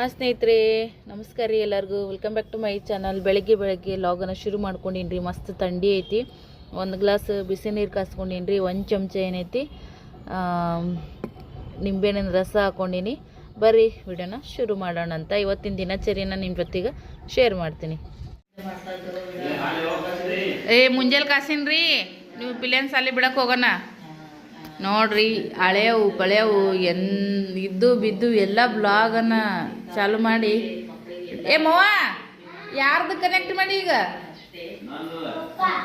ಆ ಸ್ನೇಹಿತರೆ ನಮಸ್ಕಾರ ರೀ ಎಲ್ಲರಿಗೂ. Welcome back to my channel ಬೆಳಗ್ಗೆ ಬೆಳಗ್ಗೆ ಲಾಗನ ಶುರು ಮಾಡ್ಕೊಂಡಿನಿ ಮಸ್ತ್ ಥಂಡಿ ಐತಿ. ಒಂದು ಗ್ಲಾಸ್ ಬಿಸಿ ನೀರು ಕಾಸ್ಕೊಂಡಿನಿ ಒಂದು ಚಮಚ ಏನೈತಿ? ನಿಂಬೆಹಣ್ಣಿನ ರಸ ಹಾಕೊಂಡಿನಿ. ಬರ್ರಿ, ವಿಡಿಯೋನ ಶುರು ಮಾಡೋಣ ಅಂತ ಇವತ್ತಿನ ದಿನಚರಿನ ನಿಮ್ಮ ಜೊತೆಗೆ ಶೇರ್ ಮಾಡ್ತೀನಿ. ಏ ಮುಂಜಾನೆ ಕಾಸಿನ ರೀ ನೀವು ಪಿಲಿಯನ್ ಸಾಲಿ ಬಿಡಕ್ಕೆ ಹೋಗೋಣ. ನೋಡ್ರಿ ಹಳೆಯವು ಪಳೆಯವು ಎನ್, ಇದ್ದು ಬಿದ್ದು ಎಲ್ಲ ಬ್ಲಾಗನ್ನ ಚಾಲು ಮಾಡಿ. ಏ ಮವ್ವ, ಯಾರ್ದು ಕನೆಕ್ಟ್ ಮಾಡಿ ಈಗ?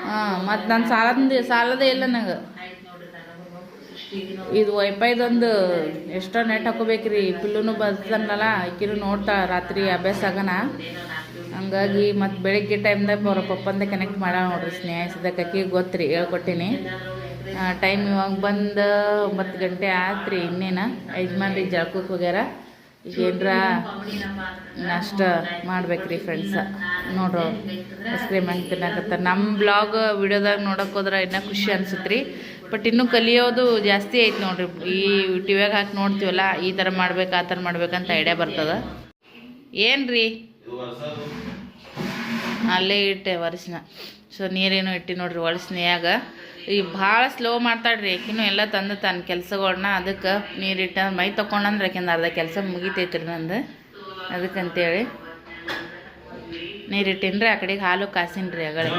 ಹಾಂ, ಮತ್ತು ನಾನು ಸಾಲದ ಸಾಲದೇ ಇಲ್ಲ ನಂಗೆ. ಇದು ವೈಫೈದೊಂದು ಎಷ್ಟೋ ನೆಟ್ ಹಾಕೋಬೇಕ್ರಿ. ಪಿಲ್ಲುನು ಬರ್ತದನ್ನಲ್ಲ ಆಕಿನೂ ನೋಡ್ತಾ ರಾತ್ರಿ ಅಭ್ಯಾಸ ಆಗನ. ಹಂಗಾಗಿ ಮತ್ತು ಬೆಳಗ್ಗೆ ಟೈಮ್ದಾಗ ಅವ್ರ ಪಪ್ಪಂದ ಕನೆಕ್ಟ್ ಮಾಡ ನೋಡ್ರಿ ಸ್ನೇಹಿಸಿದಾಗ ಆಕಿಗೆ ಗೊತ್ತ್ರಿ, ಹೇಳ್ಕೊಟ್ಟಿನಿ. ಟೈಮ್ ಇವಾಗ ಬಂದು ಒಂಬತ್ತು ಗಂಟೆ ಆತ್ರಿ ಇನ್ನೇನ. ಯಜಮಾನ್ರಿ ಜಳಕಕ್ಕೆ ಹೋಗ್ಯಾರ. ಏನರ ನಷ್ಟ ಮಾಡ್ಬೇಕ್ರಿ ಫ್ರೆಂಡ್ಸ ನೋಡ್ರಿ ಐಸ್ ಕ್ರೀಮ್ ಹಂಗೆ ತಿನ್ನಕತ್ತ ನಮ್ಮ ಬ್ಲಾಗ್ ವಿಡಿಯೋದಾಗ ನೋಡಕ್ಕೆ ಹೋದ್ರೆ ಇನ್ನೂ ಖುಷಿ ಅನ್ಸುತ್ತೆ ಬಟ್ ಇನ್ನೂ ಕಲಿಯೋದು ಜಾಸ್ತಿ ಐತೆ ನೋಡ್ರಿ. ಈ ಟಿವ್ಯಾಗ ಹಾಕಿ ನೋಡ್ತೀವಲ್ಲ, ಈ ಥರ ಮಾಡ್ಬೇಕು, ಆ ಥರ ಮಾಡ್ಬೇಕಂತ ಐಡಿಯಾ ಬರ್ತದ. ಏನ್ರಿ? ಅಲ್ಲೇ ಇಟ್ಟೆ ವರ್ಷನ ಸೊ ನೀರೇನು ಇಟ್ಟು ನೋಡ್ರಿ ಒಳಸ್ನ್ಯಾಗ ಈ ಭಾಳ ಸ್ಲೋ ಮಾಡ್ತಾಳ್ರಿ ಆಕಿನೂ ಎಲ್ಲ ತಂದು ತನ್ನ ಕೆಲಸಗಳನ್ನ ಅದಕ್ಕೆ ನೀರಿಟ್ಟ ಮೈ ತೊಗೊಂಡಂದ್ರೆ ಆಕಿಂದ ಅರ್ಧ ಕೆಲಸ ಮುಗಿತೈತ್ರಿ ನಂದು. ಅದಕ್ಕಂತೇಳಿ ನೀರಿಟ್ಟಿನ್ರಿ ಆ ಕಡೆಗೆ ಹಾಲು ಕಾಸಿನ್ರಿ ಅಗಳೆ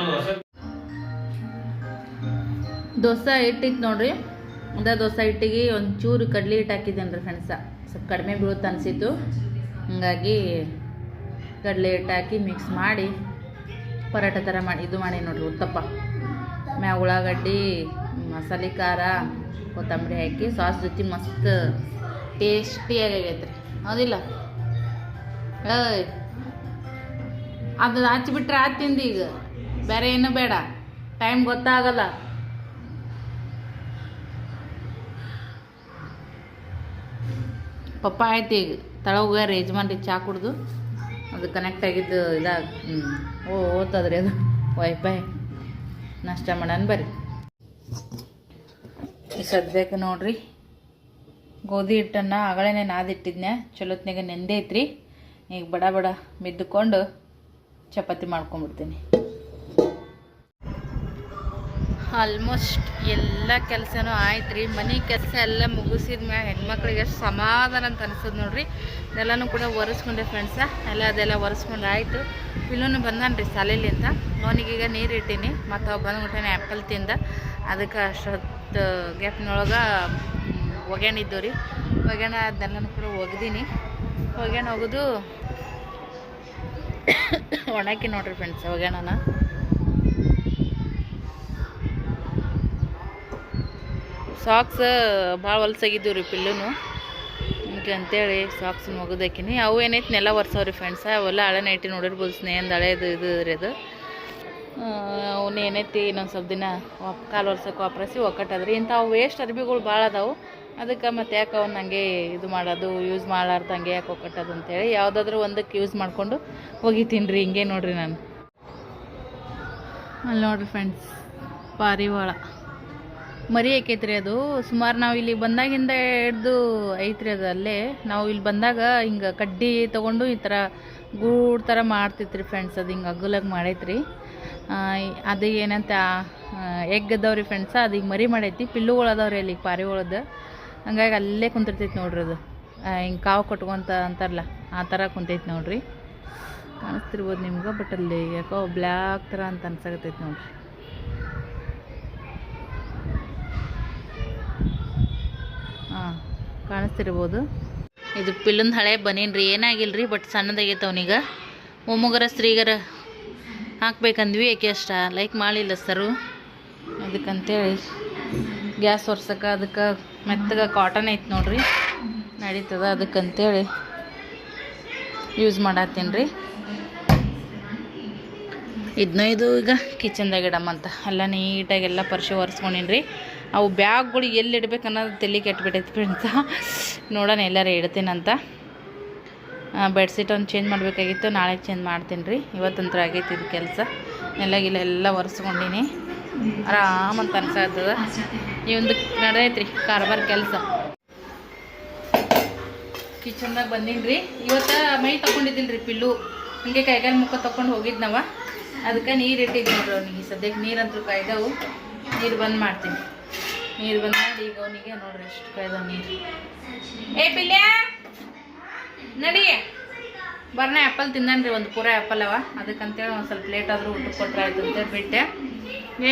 ದೋಸೆ ಹಿಟ್ಟಿತ್ತು ನೋಡ್ರಿ. ಅದ ದೋಸೆ ಹಿಟ್ಟಿಗೆ ಒಂದು ಚೂರು ಕಡ್ಲಿ ಹಿಟ್ಟು ಹಾಕಿದ್ದೇನೆ ರೀ ಫ್ರೆಂಡ್ಸ. ಸ್ವಲ್ಪ ಕಡಿಮೆ ಬೀಳುತ್ತೆ ಅನಿಸಿತ್ತು. ಹಾಗಾಗಿ ಕಡಲೆ ಹಿಟ್ಟು ಹಾಕಿ ಮಿಕ್ಸ್ ಮಾಡಿ ಪರೋಟ ಥರ ಮಾಡಿ ಇದು ಮಾಡಿ ನೋಡ್ರಿ ಉತ್ತಪ್ಪ. ಮ್ಯಾ ಉಳ್ಳಾಗಡ್ಡಿ, ಮಸಾಲೆ ಖಾರ, ಕೊತ್ತಂಬರಿ ಹಾಕಿ ಸಾಸ್ ಜೊತೆ ಮಸ್ತ್ ಟೇಸ್ಟಿಯಾಗಿ ಆಗೈತೆ ರೀ. ಹೌದಿಲ್ಲ? ಏಯ್ ಅದು ಹಚ್ಚಿಬಿಟ್ರೆ ಆ ತಿಂದು ಈಗ. ಬೇರೆ ಏನು ಬೇಡ. ಟೈಮ್ ಗೊತ್ತಾಗಲ್ಲ. ಪಪ್ಪ ಆಯ್ತು ಈಗ. ತಳಗಾರ ಯಜಮಾನ್ರಿ, ಚಾ ಕುಡ್ದು. ಅದು ಕನೆಕ್ಟ್ ಆಗಿದ್ದು ಇದಾಗ ಹ್ಞೂ ಓ ಓದ್ತದ್ರಿ ಅದು. ವೈಫೈ ನಾಷ್ಟ ಮಾಡೋಣ ಬರ್ರಿ. ಸದ್ಯಕ್ಕೆ ನೋಡ್ರಿ, ಗೋಧಿ ಹಿಟ್ಟನ್ನು ಆಗಳೇನೆ ನಾದಿಟ್ಟಿದ್ನೆ ಚಲೋತ್ನಾಗ ನೆಂದೈತ್ರಿ ಈಗ ಬಡ ಬಡ ಮಿದ್ದುಕೊಂಡು ಚಪಾತಿ ಮಾಡ್ಕೊಂಬಿಡ್ತೀನಿ. ಆಲ್ಮೋಸ್ಟ್ ಎಲ್ಲ ಕೆಲಸನೂ ಆಯ್ತು ರೀ. ಮನೆ ಕೆಲಸ ಎಲ್ಲ ಮುಗಿಸಿದ ಮ್ಯಾಗ ಹೆಣ್ಮಕ್ಳಿಗೆ ಎಷ್ಟು ಸಮಾಧಾನ ಅಂತ ಅನಿಸ್ತದೆ ನೋಡ್ರಿ. ಎಲ್ಲನೂ ಕೂಡ ಒರೆಸ್ಕೊಂಡೆ ಫ್ರೆಂಡ್ಸ ಎಲ್ಲ ಅದೆಲ್ಲ ಒರೆಸ್ಕೊಂಡು ಆಯಿತು. ಇಲ್ಲೂ ಬಂದಾನ ರೀ ಶಾಲೆಲಿಂದ ಅವನಿಗೀಗ ನೀರು ಇಟ್ಟೀನಿ. ಮತ್ತು ಅವ ಬಂದ್ಬಿಟ್ಟಾನೆ ಆ್ಯಪಲ್ ತಿಂದ. ಅದಕ್ಕೆ ಅಷ್ಟೊತ್ತು ಗ್ಯಾಪ್ನೊಳಗೆ ಒಗ್ಯಾಣ ಇದ್ದವು ರೀ. ಒಗ್ಯಾಣ ಅದನ್ನೆಲ್ಲನೂ ಕೂಡ ಒಗ್ದೀನಿ. ಒಗ್ಯಾಣ ಒಗೆದು ಒಣಕಿ ನೋಡ್ರಿ ಫ್ರೆಂಡ್ಸ್ ಒಗ್ಯಾಣನ. ಸಾಕ್ಸ್ ಭಾಳ ಹೊಲ್ಸಾಗಿದ್ದೀವಿ ರೀ ಪಿಲ್ಲುನು. ಹಿಂಗೆ ಅಂತೇಳಿ ಸಾಕ್ಸ್ ಮುಗಿದಾಕಿನಿ. ಅವು ಏನೈತೆ ನೆಲ ಒರ್ಸವ್ರಿ ಫ್ರೆಂಡ್ಸ ಅವೆಲ್ಲ ಹಳೆ ಇಟ್ಟು ನೋಡಿರ್ಬೋದು ಸ್ನೇಹದ ಹಳೇದು ಇದು ರೀ ಅದು. ಅವನ್ನ ಏನೈತಿ ಇನ್ನೊಂದು ಸ್ವಲ್ಪ ದಿನ ಕಾಲು ವರ್ಷಕ್ಕೆ ವಾಪರಿಸಿ ಒಕ್ಕಟ್ಟದ್ರಿ ಇಂಥವು ವೇಸ್ಟ್ ಅರ್ಬಿಗಳು ಭಾಳ ಅದಾವು. ಅದಕ್ಕೆ ಮತ್ತೆ ಯಾಕೆ ಅವ್ನು ಹಂಗೆ ಇದು ಮಾಡೋದು ಯೂಸ್ ಮಾಡಾರ್ದಂಗೆ ಯಾಕೆ ಒಕ್ಕಟ್ಟದು ಅಂತೇಳಿ ಯಾವುದಾದ್ರೂ ಒಂದಕ್ಕೆ ಯೂಸ್ ಮಾಡಿಕೊಂಡು ಒಗಿತೀನಿ ರೀ ಹಿಂಗೆ ನೋಡಿರಿ ನಾನು. ಅಲ್ಲಿ ನೋಡಿರಿ ಫ್ರೆಂಡ್ಸ್ ಪಾರಿವಾಳ ಮರಿ ಐಕೈತ್ರಿ ಅದು. ಸುಮಾರು ನಾವು ಇಲ್ಲಿ ಬಂದಾಗಿಂದ ಹಿಡ್ದು ಐತ್ರಿ ಅದು ಅಲ್ಲೇ. ನಾವು ಇಲ್ಲಿ ಬಂದಾಗ ಹಿಂಗೆ ಕಡ್ಡಿ ತೊಗೊಂಡು ಈ ಥರ ಗೂಡು ಥರ ಮಾಡ್ತಿತ್ರಿ ಫ್ರೆಂಡ್ಸ್ ಅದು ಹಿಂಗೆ ಅಗ್ಗಲಾಗಿ ಮಾಡೈತ್ರಿ. ಅದು ಏನಂತ ಎಗ್ ಅದಾವ್ರಿ ಫ್ರೆಂಡ್ಸ ಅದು ಹಿಂಗೆ ಮರಿ ಮಾಡೈತಿ. ಪಿಲ್ಲುಗಳು ಅದಾವ್ರಿ ಅಲ್ಲಿ ಪಾರಿಗಳದ್ದು ಹಂಗಾಗಿ ಅಲ್ಲೇ ಕುಂತಿರ್ತೈತಿ ನೋಡ್ರಿ ಅದು. ಹಿಂಗೆ ಕಾವು ಕಟ್ಕೊಂತ ಅಂತಾರಲ್ಲ, ಆ ಥರ ಕುಂತೈತಿ ನೋಡ್ರಿ. ಕಾಣಿಸ್ತಿರ್ಬೋದು ನಿಮ್ಗೆ, ಬಟ್ ಅಲ್ಲಿ ಯಾಕೋ ಬ್ಲ್ಯಾಕ್ ಥರ ಅಂತ ಅನ್ಸಾಕತ್ತೈತಿ ನೋಡ್ರಿ ಹಾಂ ಕಾಣಿಸ್ತಿರ್ಬೋದು. ಇದು ಪಿಲ್ಲಂದು ಹಳೆ ಬನೀನ್ರಿ, ಏನಾಗಿಲ್ರಿ, ಬಟ್ ಸಣ್ಣದಾಗೈತೆ ಅವನೀಗ. ಮೊಮ್ಮಗರ, ಸ್ತ್ರೀಗರ ಹಾಕ್ಬೇಕಂದ್ವಿ, ಯಾಕೆ ಅಷ್ಟ ಲೈಕ್ ಮಾಡಿಲ್ಲ ಸರು. ಅದಕ್ಕಂತೇಳಿ ಗ್ಯಾಸ್ ಒರ್ಸಕ್ಕೆ ಅದಕ್ಕೆ ಮೆತ್ತಗೆ ಕಾಟನ್ ಐತೆ ನೋಡ್ರಿ, ನಡೀತದ ಅದಕ್ಕಂತೇಳಿ ಯೂಸ್ ಮಾಡತ್ತೀನಿ ರೀ ಇದನ್ನೂ ಇದು ಈಗ ಕಿಚನ್ದಾಗ ಇಡಮ್ಮಂತ ಎಲ್ಲ ನೀಟಾಗಿ ಎಲ್ಲ ಪರಿಶು ಒರೆಸ್ಕೊಂಡಿನಿ ರೀ ಅವು ಬ್ಯಾಗ್ಗಳು ಎಲ್ಲಿ ಇಡ್ಬೇಕು ಅನ್ನೋದು ತಲೆ ಕೆಟ್ಬಿಟ್ಟೈತಿ ಫ್ರೆಂಡ್ಸ ನೋಡೋಣ ಎಲ್ಲರೂ ಇಡ್ತೀನಂತ. ಬೆಡ್ಶೀಟ್ ಒಂದು ಚೇಂಜ್ ಮಾಡಬೇಕಾಗಿತ್ತು. ನಾಳೆ ಚೇಂಜ್ ಮಾಡ್ತೀನಿ ರೀ. ಇವತ್ತಂತರ ಆಗೈತಿ ಇದು ಕೆಲಸ. ಎಲ್ಲ ಗಿಲ್ಲ ಎಲ್ಲ ಒರೆಸ್ಕೊಂಡಿನಿ. ಆರಾಮಂತ ಅನ್ಸಾಗ್ತದ. ಈ ಒಂದು ನಡೆದೈತ್ರಿ, ಕಾರ್ಬಾರ್ ಕೆಲಸ. ಕಿಚನ್ದಾಗ ಬಂದೀನಿ ರೀ. ಇವತ್ತು ಮೈ ತೊಗೊಂಡಿದ್ದೀನಿ ರೀ ಪಿಲ್ಲು. ಹಂಗೆ ಕೈಗಾಲ ಮುಖ ತೊಗೊಂಡು ಹೋಗಿದ್ನವ. ಅದಕ್ಕೆ ನೀರು ಇಟ್ಟಿದ್ದೀನಿ ನೋಡ್ರಿ ಅವನಿಗೆ. ಸದ್ಯಕ್ಕೆ ನೀರಂತೂ ಕಾಯ್ದವು. ನೀರು ಬಂದ್ ಮಾಡ್ತೀನಿ. ನೀರು ಬಂದ ಈಗ ಅವನಿಗೆ ನೋಡ್ರಿ ಎಷ್ಟು ಕಾಯ್ದ ನೀರು. ಏ ಪಿಲ್ಯ! ನಡಿ. ಬರ್ನೇ ಆ್ಯಪಲ್ ತಿಂದನ್ರಿ ಒಂದು ಪೂರ ಆ್ಯಪಲ್ ಅವ. ಅದಕ್ಕಂತೇಳಿ ಒಂದು ಸ್ವಲ್ಪ ಲೇಟ್ ಆದರೂ ಊಟ ಕೊಟ್ರೆ ಆಯ್ತು ಅಂತೇಳಿ ಬಿಟ್ಟೆ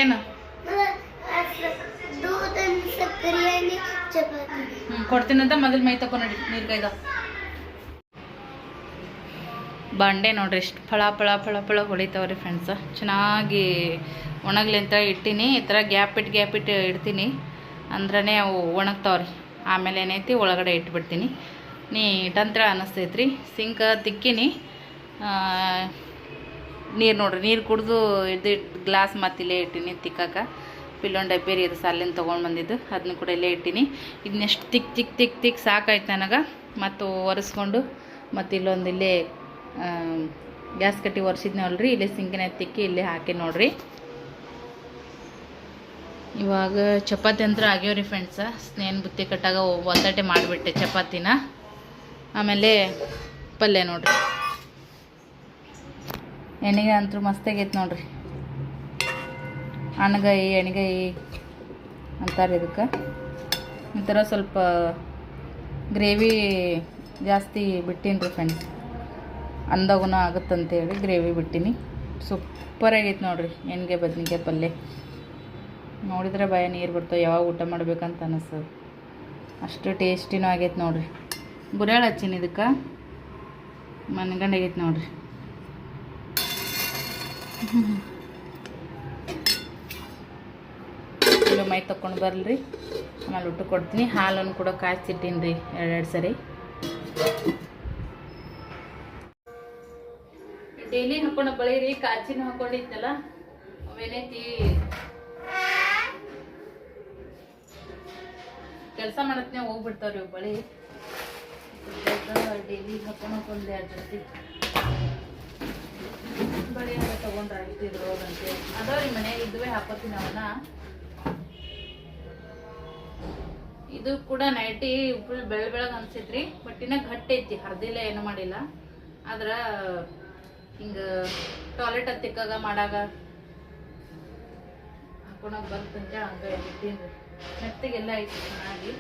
ಏನು? ಹ್ಞೂ ಕೊಡ್ತೀನಂತ ಮೊದಲು ಮೈ ತಕೊ ನಡಿ, ನೀರು ಕಾಯ್ದ. ಬಂಡೆ ನೋಡ್ರಿ ಎಷ್ಟು ಫಳ ಫಳ ಫಳ ಫಳ ಹೊಡಿತಾವ್ರಿ ಫ್ರೆಂಡ್ಸ ಚೆನ್ನಾಗಿ ಒಣಗ್ಲಿ ಅಂತ ಇಟ್ಟೀನಿ. ಈ ಥರ ಗ್ಯಾಪ್ ಇಟ್ಟು ಗ್ಯಾಪ್ ಇಟ್ಟು ಇಡ್ತೀನಿ. ಅಂದ್ರೇ ಅವು ಒಣಗ್ತಾವ್ರಿ. ಆಮೇಲೆ ಏನೈತಿ, ಒಳಗಡೆ ಇಟ್ಬಿಡ್ತೀನಿ. ನೀಟಂತ್ರ ಅನ್ನಿಸ್ತೈತ್ರಿ ಸಿಂಕ ತಿಕ್ಕಿನಿ. ನೀರು ನೋಡ್ರಿ, ನೀರು ಕುಡಿದು ಇದು ಗ್ಲಾಸ್ ಮತ್ತೆ ಇಲ್ಲೇ ಇಟ್ಟೀನಿ ತಿಕ್ಕಾಕ. ಪಿಲ್ಲೊಂದು ಡಬ್ಬಿ ರೀ ಇದು ಸಾಲಿನ ತೊಗೊಂಡು ಬಂದಿದ್ದು. ಅದನ್ನ ಕೂಡ ಇಲ್ಲೇ ಇಟ್ಟೀನಿ. ಇದನ್ನೆಷ್ಟು ತಿಕ್ ತಿಕ್ ತಿಕ್ ತಿಕ್ ಸಾಕಾಯ್ತು ನನಗೆ. ಮತ್ತು ಒರೆಸ್ಕೊಂಡು ಮತ್ತು ಇಲ್ಲೊಂದು ಇಲ್ಲೇ ಗ್ಯಾಸ್ ಕಟ್ಟಿ ಒರೆಸಿದ್ನಲ್ರಿ. ಇಲ್ಲೇ ಸಿಂಕಿನ ತಿಕ್ಕಿ ಇಲ್ಲೇ ಹಾಕಿ ನೋಡ್ರಿ. ಇವಾಗ ಚಪಾತಿ ಅಂತ ಆಗ್ಯಾವ್ರಿ ಫ್ರೆಂಡ್ಸ ಸ್ನೇನ್ ಬುತ್ತಿ ಕಟ್ಟಾಗ ಒತ್ತಟೆ ಮಾಡಿಬಿಟ್ಟೆ ಚಪಾತಿನ. ಆಮೇಲೆ ಪಲ್ಯ ನೋಡ್ರಿ. ಎಣ್ಣೆಗೆ ಅಂತೂ ಮಸ್ತಾಗೈತೆ ನೋಡ್ರಿ. ಅಣಗಾಯಿ ಎಣ್ಗಾಯಿ ಅಂತಾರೆ ಇದಕ್ಕೆ. ಈ ಥರ ಸ್ವಲ್ಪ ಗ್ರೇವಿ ಜಾಸ್ತಿ ಬಿಟ್ಟಿನಿ ರೀ ಫ್ರೆಂಡ್ಸ್ ಅಂದಾಗುನ ಆಗುತ್ತಂತೇಳಿ ಗ್ರೇವಿ ಬಿಟ್ಟಿನಿ. ಸೂಪರ್ ಆಗೈತೆ ನೋಡ್ರಿ ಎಣ್ಗೆ ಬದ್ನಿಕಾಯಿ ಪಲ್ಯ. ನೋಡಿದ್ರೆ ಭಯ, ನೀರು ಬರ್ತಾವೆ ಯಾವಾಗ ಊಟ ಮಾಡ್ಬೇಕಂತ ಅನಿಸ್ತದೆ ಅಷ್ಟು ಟೇಸ್ಟಿನೂ ಆಗೈತೆ ನೋಡಿರಿ. ಬುರಾಳ ಹಚ್ಚೀನಿ ಇದಕ್ಕೆ. ಮನ್ಗಂಡಾಗೈತೆ ನೋಡಿರಿ. ಚಲೋ ಮೈ ತಕೊಂಡು ಬರಲ್ರಿ. ಆಮೇಲೆ ಊಟ ಕೊಡ್ತೀನಿ. ಹಾಲನ್ನು ಕೂಡ ಕಾಯ್ಸಿಟ್ಟೀನಿ ರೀ ಎರಡೆರಡು ಸರಿ. ಡೈಲಿ ಹಾಕೊಂಡು ಬಳಿ ರೀ ಕಾಚಿನ ಹಾಕೊಂಡಿತ್ತಲ್ಲ ಅವೇನೈತಿ ಕೆಲಸ ಮಾಡತ್ನೇ ಹೋಗ್ಬಿಡ್ತಾವ್ರಿ ಬಳಿ ಡೈಲಿ ಹಾಕೊಂಡು ಒಂದು ಎರಡು ಜೊತೆ ಬಳಿ ಎಲ್ಲ ತಗೊಂಡ್ರೆ ಆಗ್ತಿದ್ರು ಹೋಗಂತೆ ಅದಾವ್ರಿ ಮನೆ ಇದುವೇ ಹಾಕೋತೀನಿ ಅವನ್ನ. ಇದು ಕೂಡ ನೈಟಿ ಫುಲ್ ಬೆಳ ಬೆಳಗ್ ಅನ್ಸೈತ್ರಿ ಬಟ್ ಇನ್ನ ಗಟ್ಟಿ ಐತಿ, ಹರ್ದಿಲ್ಲ, ಏನು ಮಾಡಿಲ್ಲ. ಆದ್ರ ಹಿಂಗ ಟಾಯ್ಲೆಟ್ ತಿಕ್ಕಾಗ ಮಾಡಾಗ ಹಾಕೊಳಕ್ ಬರ್ತಂತ ಹಂಗ ಇಟ್ಟೀನ್ರಿ ಮೆತ್ತಗೆಲ್ಲ ಐತಿ ಚೆನ್ನಾಗಿ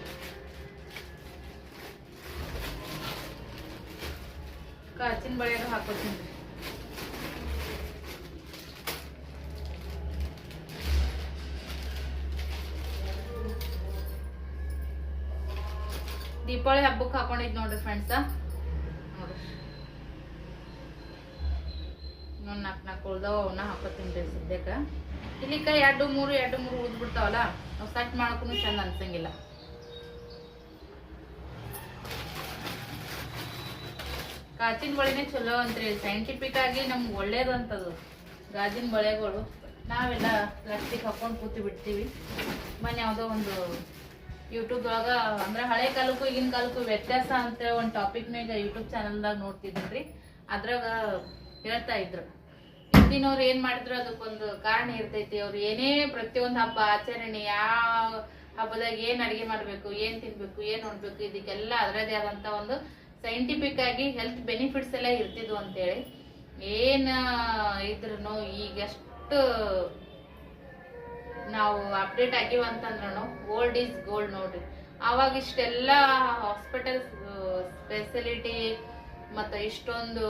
ಕಾಚಿನ ಬಳೆಯಾಗ ಹಾಕೋತೀನಿ ದೀಪಾವಳಿ ಹಬ್ಬಕ್ಕೆ ಹಾಕೊಂಡಿದ್ ನೋಡ್ರಿ ಫ್ರೆಂಡ್ಸ ನೋಡ್ರಿ ನಾಲ್ಕು ನಾಲ್ಕು ಉಳ್ದಾವ, ಅವನ್ನ ಹಾಕೋತೀನಿ ರೀ ಸದ್ಯಕ್ಕೆ. ಇಲ್ಲಿಕ ಎರಡು ಮೂರು ಎರಡು ಮೂರು ಉಳಿದ್ಬಿಡ್ತಾವಲ್ಲ? ನಾವು ಸಟ್ ಮಾಡೋಕ್ಕೂ ಚಂದ ಅನ್ಸಂಗಿಲ್ಲ. ಗಾಜಿನ ಬಳೆನೇ ಚಲೋ ಅಂತ್ರಿ ಸೈಂಟಿಫಿಕ್ ಆಗಿ ನಮ್ಗೆ ಒಳ್ಳೇದು ಅಂತದು. ಗಾಜಿನ ಬಳೆಗಳು, ನಾವೆಲ್ಲ ಪ್ಲಾಸ್ಟಿಕ್ ಹಾಕೊಂಡು ಕೂತು ಬಿಡ್ತೀವಿ. ಮನೆ ಯಾವುದೋ ಒಂದು ಯೂಟ್ಯೂಬ್ ಒಳಗ, ಅಂದ್ರೆ ಹಳೆ ಕಾಲಕ್ಕೂ ಈಗಿನ ಕಾಲಕ್ಕೂ ವ್ಯತ್ಯಾಸ ಅಂತ ಒಂದು ಟಾಪಿಕ್ನಾಗ ಯೂಟ್ಯೂಬ್ ಚಾನಲ್ದಾಗ ನೋಡ್ತಿದ್ದೀನಿ ಅದ್ರಾಗ ಹೇಳ್ತಾ ಇದ್ರು. ಹಿಂದಿನವ್ರು ಏನ್ ಮಾಡಿದ್ರು ಅದಕ್ಕೊಂದು ಕಾರಣ ಇರ್ತೈತಿ. ಅವ್ರು ಏನೇ ಪ್ರತಿಯೊಂದು ಹಬ್ಬ ಆಚರಣೆ ಯಾವ ಹಬ್ಬದಾಗ ಏನ್ ಅಡಿಗೆ ಮಾಡ್ಬೇಕು, ಏನ್ ತಿನ್ಬೇಕು, ಏನ್ ನೋಡ್ಬೇಕು, ಇದಕ್ಕೆಲ್ಲ ಅದರದೇ ಆದಂತ ಒಂದು ಸೈಂಟಿಫಿಕ್ ಆಗಿ ಹೆಲ್ತ್ ಬೆನಿಫಿಟ್ಸ್ ಎಲ್ಲ ಇರ್ತಿದ್ವು ಅಂತೇಳಿ. ಏನ್ ಇದ್ರು ಈಗಷ್ಟು ನಾವು ಅಪ್ಡೇಟ್ ಆಗಿವ ಅಂತಂದ್ರೂ ಓಲ್ಡ್ ಈಸ್ ಗೋಲ್ಡ್ ನೋಡ್ರಿ. ಅವಾಗ ಇಷ್ಟೆಲ್ಲ ಹಾಸ್ಪಿಟಲ್ ಫೆಸಿಲಿಟಿ ಮತ್ತು ಇಷ್ಟೊಂದು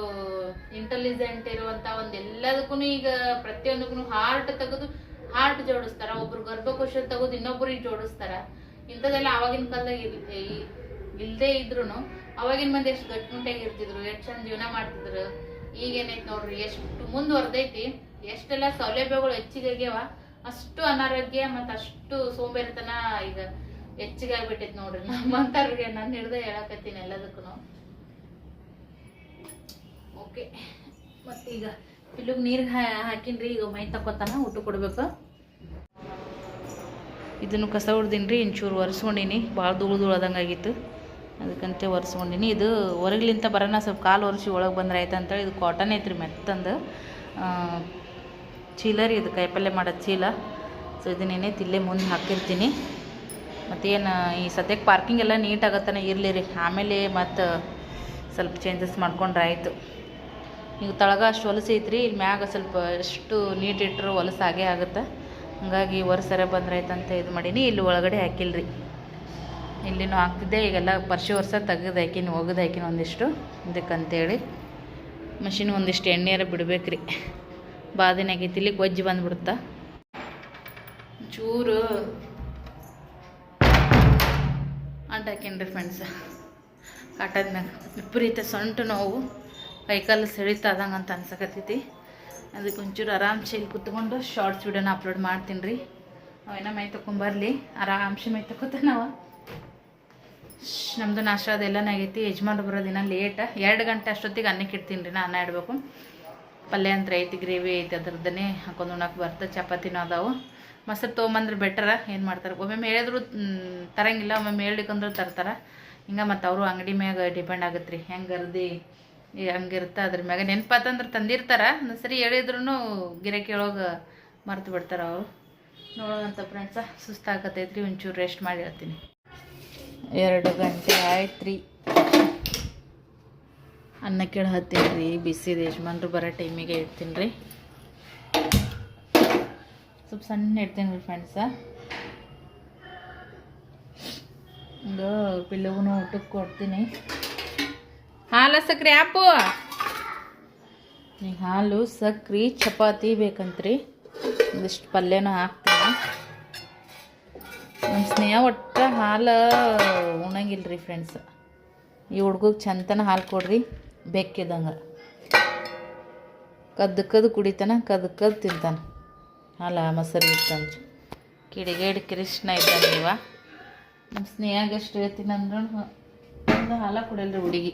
ಇಂಟೆಲಿಜೆಂಟ್ ಇರುವಂತ ಒಂದು ಎಲ್ಲದಕ್ಕೂ ಈಗ ಪ್ರತಿಯೊಂದಕ್ಕೂ ಹಾರ್ಟ್ ತೆಗೆದು ಹಾರ್ಟ್ ಜೋಡಿಸ್ತಾರ. ಒಬ್ರು ಗರ್ಭಕೋಶ ತೆಗೆದು ಇನ್ನೊಬ್ರಿಗೆ ಜೋಡಿಸ್ತಾರ. ಇಂಥದ್ದೆಲ್ಲ ಅವಾಗಿನ ಕಾಲದಾಗ ಇಲ್ದೇ ಇದ್ರು ಅವಾಗಿನ ಮಂದಿ ಎಷ್ಟು ಗಟ್ಟಿಮುಟ್ಟಾಗಿ ಇರ್ತಿದ್ರು, ಎಷ್ಟು ಚಂದ ಜೀವನ ಮಾಡ್ತಿದ್ರು. ಈಗ ಏನೈತಿ ನೋಡ್ರಿ, ಎಷ್ಟು ಮುಂದುವರ್ದೈತಿ, ಎಷ್ಟೆಲ್ಲ ಸೌಲಭ್ಯಗಳು ಹೆಚ್ಚಿಗೆ ಆಗ್ಯಾವ, ಅಷ್ಟು ಅನಾರೋಗ್ಯ ಮತ್ತು ಅಷ್ಟು ಸೋಂಬೇರಿತನ ಈಗ ಹೆಚ್ಚಿಗೆ ಆಗ್ಬಿಟ್ಟೈತಿ ನೋಡ್ರಿ. ನಮ್ಮಂತವ್ರಿಗೆ ನಾನು ಹಿಡ್ದೆ ಹೇಳಕತ್ತೀನಿ ಎಲ್ಲದಕ್ಕೂ ಓಕೆ ಮತ್ತೀಗ ಇಲ್ಲಿಗೆ ನೀರಿಗೆ ಹಾಕಿನ್ರಿ, ಈಗ ಮೈ ತಕ್ಕೋತನ, ಊಟ ಕೊಡಬೇಕು. ಇದನ್ನು ಕಸ ಹೊಡ್ದೀನಿ ಇಂಚೂರು ಒರೆಸ್ಕೊಂಡಿನಿ. ಭಾಳ ಧೂಳು ಧೂಳದಂಗೆ ಆಗಿತ್ತು. ಅದಕ್ಕಂತೆ ಒರೆಸ್ಕೊಂಡಿನಿ. ಇದು ಹೊರಗ್ಲಿಂತ ಬರೋಣ ಸ್ವಲ್ಪ ಕಾಲು ಒರೆಸಿ ಒಳಗೆ ಬಂದ್ರೆ ಆಯ್ತು ಅಂತೇಳಿ. ಇದು ಕಾಟನ್ ಐತ್ರಿ ಮೆತ್ತಂದು. ಚೀಲ ರೀ ಇದು ಕಾಯಿಪಲ್ಯ ಮಾಡೋದು ಚೀಲ. ಸೊ ಇದನ್ನೇನೈತಿ ಇಲ್ಲೇ ಮುಂದೆ ಹಾಕಿರ್ತೀನಿ. ಮತ್ತೇನು, ಈ ಸದ್ಯಕ್ಕೆ ಪಾರ್ಕಿಂಗ್ ಎಲ್ಲ ನೀಟಾಗತ್ತಾನೆ ಇರಲಿ ರೀ. ಆಮೇಲೆ ಮತ್ತು ಸ್ವಲ್ಪ ಚೇಂಜಸ್ ಮಾಡ್ಕೊಂಡ್ರೆ ಆಯಿತು. ಈಗ ತಳಗ ಅಷ್ಟು ಹೊಲಸು ಐತ್ರಿ ಇಲ್ಲಿ ಮ್ಯಾಗ ಸ್ವಲ್ಪ ಎಷ್ಟು ನೀಟ್ ಇಟ್ಟರು ಹೊಲಸು ಆಗೇ ಆಗುತ್ತೆ. ಹಂಗಾಗಿ ವರ್ಷರ ಬಂದ್ರೆ ಆಯ್ತಂತ ಇದು ಮಾಡೀನಿ, ಇಲ್ಲಿ ಒಳಗಡೆ ಹಾಕಿಲ್ರಿ. ಇಲ್ಲಿನೂ ಹಾಕ್ತಿದ್ದೆ ಈಗೆಲ್ಲ ಪರ್ಶಿ ವರ್ಷ ತೆಗೆದು ಹಾಕಿನಿ, ಒಗೆದು ಹಾಕಿನಿ ಒಂದಿಷ್ಟು, ಇದಕ್ಕಂತೇಳಿ. ಮಷಿನ್ ಒಂದಿಷ್ಟು ಎಣ್ಣೆಯಾರ ಬಿಡ್ಬೇಕ್ರಿ. ಬಾದಿನ ಆಗೈತಿ ಇಲ್ಲಿ ಗೊಜ್ಜಿ ಬಂದ್ಬಿಡುತ್ತಾ ಚೂರು ಅಂಟ್ ಹಾಕೇನ್ರಿ ಫ್ರೆಂಡ್ಸ್ ಕಾಟದ ಮ್ಯಾಗ ವಿಪರೀತ ಸೊಂಟು ನೋವು. ಕೈಕಾಲು ಸೆಳಿತಾದಂಗೆ ಅಂತ ಅನ್ಸಕತ್ತೈತಿ. ಅದಕ್ಕೆ ಒಂಚೂರು ಆರಾಮ್ಸೆ ಇಲ್ಲಿ ಕುತ್ಕೊಂಡು ಶಾರ್ಟ್ಸ್ ವಿಡಿಯೋನ ಅಪ್ಲೋಡ್ ಮಾಡ್ತೀನಿ ರೀ. ಅವೇನೋ ಮೈ ತೊಗೊಂಬರ್ಲಿ ಆರಾಮ್ಸೆ ಮೈ ತಗೋತ ನಾವು ನಮ್ಮದು ನಾಷ್ಟ ಅದೆಲ್ಲನೇ ಆಗೈತಿ. ಯಜಮಾನ್ರು ಬರೋದಿನ ಲೇಟ ಎರಡು ಗಂಟೆ ಅಷ್ಟೊತ್ತಿಗೆ ಅನ್ನಕ್ಕೆ ಇಡ್ತೀನಿ ರೀ ನಾನು ಇಡಬೇಕು. ಪಲ್ಯ ಅಂತ ಐತಿ, ಗ್ರೇವಿ ಐತಿ, ಅದ್ರದ್ದನ್ನೇ ಹಾಕೊಂಡು ಉಣ್ಣಕ್ಕೆ ಬರ್ತಾ, ಚಪಾತಿನೂ ಅದಾವೆ. ಮೊಸರು ತೊಗೊಂಬಂದ್ರೆ ಬೆಟ್ರ ಏನು ಮಾಡ್ತಾರೆ? ಒಮ್ಮೊಮ್ಮೆ ಹೇಳಿದ್ರು ತರಂಗಿಲ್ಲ. ಒಮ್ಮೊಮ್ಮೆ ಹೇಳಿಕಂದ್ರೂ ತರ್ತಾರೆ. ಹಿಂಗೆ ಮತ್ತು ಅವರು ಅಂಗಡಿ ಮ್ಯಾಗ ಡಿಪೆಂಡ್ ಆಗುತ್ತೆ ರೀ ಹೆಂಗೆ ಅರ್ದಿ? ಹಂಗಿರುತ್ತೆ? ಅದ್ರ ಮ್ಯಾಗ ನೆನಪಾತಂದ್ರೆ ತಂದಿರ್ತಾರ. ಸರಿ ಹೇಳಿದ್ರು ಗಿರಾಕಿ ಒಳಗೆ ಮರ್ತು ಬಿಡ್ತಾರೆ ಅವರು. ನೋಡೋಣಂತ ಫ್ರೆಂಡ್ಸ ಸುಸ್ತಾಗತ್ತೈತ್ರಿ ಒಂಚೂರು ರೆಸ್ಟ್ ಮಾಡಿ ಹೇಳ್ತೀನಿ. ಎರಡು ಗಂಟೆ ಆಯ್ತು ರೀ ಅನ್ನ ಕೇಳಿ ಹತ್ತೀನಿ ರೀ ಬಿಸಿದ ಯಜಮಾನ್ರು ಬರೋ ಟೈಮಿಗೆ ಇಡ್ತೀನಿ ರೀ ಸ್ವಲ್ಪ ಸಣ್ಣ ಇಡ್ತೀನಿ ರೀ ಫ್ರೆಂಡ್ಸ ಒಂದು ಪಿಲ್ಲಗೂ ಊಟಕ್ಕೆ ಕೊಡ್ತೀನಿ. ಹಾಲು ಸಕ್ರೆ ಆಪು. ಈಗ ಹಾಲು, ಸಕ್ರೆ, ಚಪಾತಿ ಬೇಕಂತ್ರಿ. ಒಂದಿಷ್ಟು ಪಲ್ಯನೂ ಹಾಕ್ತೀನಿ. ನಮ್ಮ ಸ್ನೇಹ ಒಟ್ಟು ಹಾಲು ಉಣಂಗಿಲ್ಲ ರೀ ಫ್ರೆಂಡ್ಸ್ ಈ ಹುಡ್ಗಗೆ ಚಂತನ ಹಾಲು ಕೊಡ್ರಿ, ಬೆಕ್ಕಿದಂಗೆ. ಕದ್ದು ಕದ್ದು ಕುಡಿತಾನ, ಕದ್ದು ಕದ್ದು ತಿಂತಾನೆ. ಹಾಲ ಮೊಸರು ಇರ್ತಾನೆ ಕಿಡಿಗೇಡಿ ಕೃಷ್ಣ ಇದ್ದಾನೆ ಇವ. ನಮ್ಮ ಸ್ನೇಹಾಗ ಎಷ್ಟು ಹೇಳ್ತೀನಿ ಒಂದು ಹಾಲ ಕುಡಿಯಲ್ರಿ ಹುಡುಗಿ.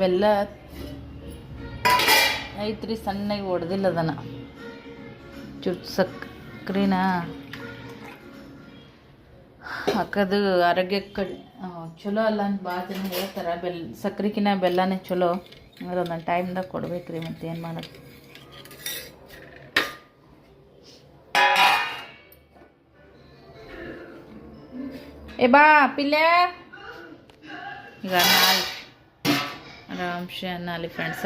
ಬೆಲ್ಲ ಐತ್ರಿ, ಸಣ್ಣಗೆ ಹೊಡೆದಿಲ್ಲ ಅದನ್ನು. ಚುಟ್ ಸಕ್ರಿನ ಹಾಕೋದು ಆರೋಗ್ಯಕ್ಕೆ ಚಲೋ ಅಲ್ಲ ಅಂತ ಭಾಳ ಜನ ಹೇಳ್ತಾರೆ ಬೆಲ್ಲ ಸಕ್ರಿಕಿನ ಬೆಲ್ಲನೇ ಚಲೋ. ಅದೊಂದೊಂದು ಟೈಮ್ದಾಗ ಕೊಡ್ಬೇಕು ರೀ ಮತ್ತೇನು ಮಾಡೋದು ಏ ಬಾ ಪಿಲ್ಲೆ ಈಗ ನಾಲ್ ಆರಾಮ್ಸೆ ಅಲ್ಲಿ ಫ್ರೆಂಡ್ಸ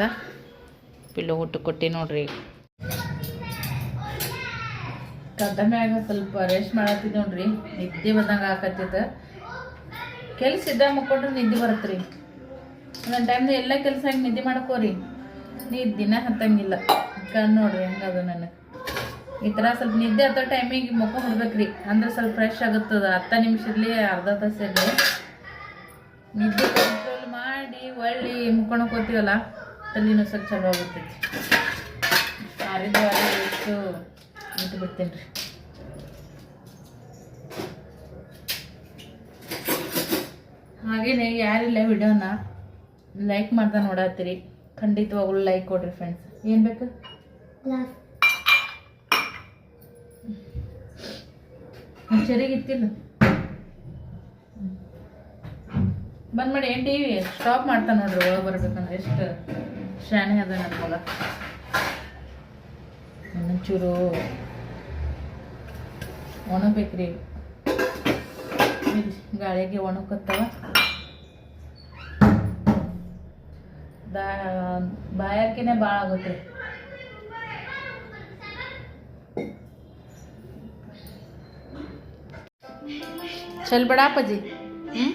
ಪಿಲ್ಲು ಊಟ ಕೊಟ್ಟು ನೋಡ್ರಿ. ಕದ್ದ ಮ್ಯಾಗ ಸ್ವಲ್ಪ ರೆಸ್ಟ್ ಮಾಡತ್ತಿದ್ ನೋಡ್ರಿ. ನಿದ್ದೆ ಬಂದಂಗೆ ಆಕತ್ತಿತ್ತು ಕೆಲಸ ಇದ್ದಾಗ ಮುಕ್ಕೊಂಡ್ರೆ ನಿದ್ದೆ ಬರುತ್ತೆ ರೀ ಒಂದೊಂದು ಟೈಮ್ದಾಗ ಎಲ್ಲ ಕೆಲಸ ಹಂಗೆ ನಿದ್ದೆ ಮಾಡ್ಕೋರಿ ನೀ ದಿನ ಹತ್ತಂಗಿಲ್ಲ ಕಣ್ ನೋಡ್ರಿ ಹೆಂಗದ ನನಗೆ. ಈ ಥರ ಸ್ವಲ್ಪ ನಿದ್ದೆ ಹತ್ತೋ ಟೈಮಿಗೆ ಮುಖ ಹೊಡ್ಬೇಕ್ರಿ ಅಂದ್ರೆ ಸ್ವಲ್ಪ ಫ್ರೆಶ್ ಆಗುತ್ತದ. ಹತ್ತು ನಿಮಿಷ ಇರಲಿ ಅರ್ಧ ತಾಸು ಇರಲಿ ನಿದ್ದೆ ಕಂಟ್ರೋಲ್ ಮಾಡಿ ಒಳ್ಳೆ ಮುಕ್ಕೊಳಕ್ ಹೋಗ್ತೀವಲ್ಲ ತಲೆನೂ ಸ್ವಲ್ಪ ಚಲೋ ಆಗುತ್ತೈತಿ ಎಷ್ಟು ಇಟ್ಟು ಬಿಡ್ತೀನಿ ರೀ ಹಾಗೇನೆ ಯಾರಿಲ್ಲ ವಿಡಿಯೋನ ಲೈಕ್ ಮಾಡ್ತಾ ನೋಡತ್ತೀರಿ. ಖಂಡಿತವಾಗ್ಲೂ ಲೈಕ್ ಕೊಡ್ರಿ ಫ್ರೆಂಡ್ಸ್ ಏನು ಬೇಕು? ಸರಿಗಿತ್ತಿಲ್ಲ. ಬಂದ್ ಮಾಡಿ ಏನು ಟಿ ಸ್ಟಾಪ್ ಮಾಡ್ತಾನೆ ನೋಡ್ರಿ ಒಳಗೆ ಬರ್ಬೇಕಂದ್ರೆ ಎಷ್ಟು ಶಾಣೆ ಅದ ನನ್ನ ಮಗ. ಒಂಚೂರು ಒಣಬೇಕ್ರಿ ಗಾಳಿಗೆ ಒಣಕತ್ತವ. ದಾ ಬಾಯಕಿನೇ ಭಾಳ ಆಗುತ್ತೆ. ಚಲ್ ಬೇಡ ಅಪ್ಪಾಜಿ. ಹ್ಞೂ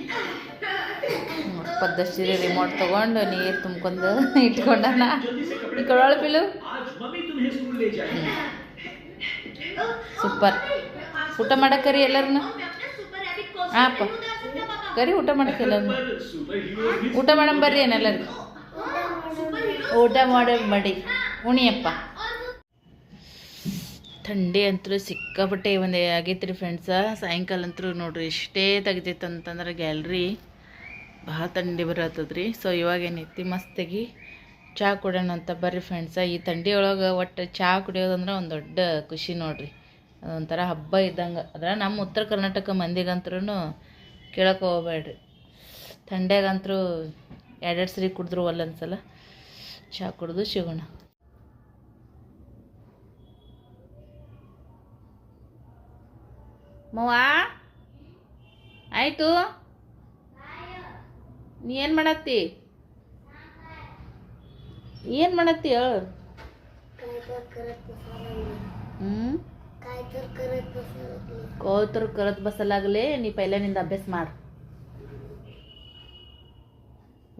ಪದ್ದಶ್ರೀ ರಿಮೋಟ್ ತಗೊಂಡು ನೀರು ತುಂಬ್ಕೊಂಡು ಇಟ್ಕೊಂಡನ. ಈ ಕಡೊಳ ಪಿಲು ಸೂಪರ್. ಊಟ ಮಾಡಕ್ಕರಿ ಕರಿ ಎಲ್ಲರನ್ನ ಹಾಪ ಕರಿ ಊಟ ಮಾಡಕ್ಕೆ ಎಲ್ಲರನ್ನ ಊಟ ಮಾಡಂಬರ್ರಿ ಬರ್ರಿ ಏನೆಲ್ಲರೂ ಊಟ ಮಾಡ ಮಾಡಿ. ಉಣಿಯಪ್ಪ. ಥಂಡಿ ಅಂತೂ ಸಿಕ್ಕಾಪಟ್ಟೆ ಒಂದು ಆಗೈತೆ ರೀ ಫ್ರೆಂಡ್ಸ ಸಾಯಂಕಾಲ ಅಂತೂ ನೋಡ್ರಿ ಇಷ್ಟೇ ತೆಗ್ದಿತ್ತು ಅಂತಂದ್ರೆ ಗ್ಯಾಲ್ರಿ ಭಾಳ ಥಂಡಿ ಬರತ್ತದ ರೀ ಸೊ ಇವಾಗ ಏನೈತಿ ಮಸ್ತಾಗಿ ಚಹಾ ಕುಡೋಣ ಅಂತ ಬರ್ರಿ ಫ್ರೆಂಡ್ಸ ಈ ಥಂಡಿ ಒಳಗೆ ಒಟ್ಟು ಚಹಾ ಕುಡಿಯೋದಂದ್ರೆ ಒಂದು ದೊಡ್ಡ ಖುಷಿ ನೋಡ್ರಿ. ಅದೊಂಥರ ಹಬ್ಬ ಇದ್ದಂಗೆ. ಅದ್ರ ನಮ್ಮ ಉತ್ತರ ಕರ್ನಾಟಕ ಮಂದಿಗಂತ್ರೂ ಕೇಳಕ್ಕೆ ಹೋಗ್ಬೇಡ್ರಿ. ಥಂಡ್ಯಾಗಂತರೂ ಎರಡೆರಡು ಸರಿ ಕುಡಿದ್ರು ಅಲ್ಲ ಅನ್ಸಲ್ಲ. ಚಹಾ ಕುಡಿದು ಸಿಗೋಣ. ಮವ್ವ? ಆಯಿತು? ನೀ ಏನು ಮಾಡತ್ತಿ? ಏನು ಮಾಡತ್ತಿ ಹೇಳು? ಹ್ಞೂ ಕೋತರು ಕರತ್ ಬಸ್ಸಲಾಗಲೇ ನೀ ಪೈಲನಿಂದ ಅಭ್ಯಾಸ ಮಾಡು.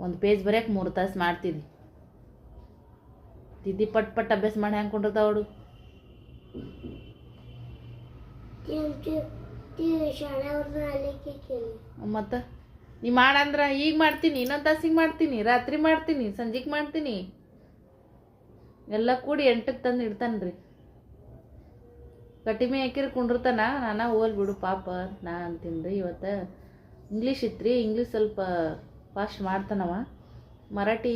ಒಂದು ಪೇಜ್ ಬರೆಯಕ್ಕೆ ಮೂರು ತಾಸು ಮಾಡ್ತೀನಿ ದಿದ್ದಿ ಪಟ್ ಪಟ್ ಅಭ್ಯಾಸ ಮಾಡಿ ಹ್ಯಾಂಗೆ ಕೊಂಡಿರ್ತಾವಡು ಮತ್ತೆ? ನೀ ಮಾಡಂದ್ರ ಈಗ ಮಾಡ್ತೀನಿ, ಇನ್ನೊಂದು ತಾಸಿಗೆ ಮಾಡ್ತೀನಿ, ರಾತ್ರಿ ಮಾಡ್ತೀನಿ, ಸಂಜೆಗ್ ಮಾಡ್ತೀನಿ. ಎಲ್ಲ ಕೂಡಿ ಎಂಟಕ್ಕೆ ತಂದು ಇಡ್ತಾನೆ ರೀ ಕಟಿಮೆ ಹಾಕಿರಿ ಕುಂಡಿರ್ತಾನ, ನಾನು ಹೋಲ್ ಬಿಡು, ಪಾಪ, ನಾ ಅಂತೀನಿ ಇವತ್ತ. ಇವತ್ತು ಇಂಗ್ಲೀಷ್ ಇತ್ತು ಇಂಗ್ಲೀಷ್ ಸ್ವಲ್ಪ ಫಾಸ್ಟ್ ಮಾಡ್ತಾನವ. ಮರಾಠಿ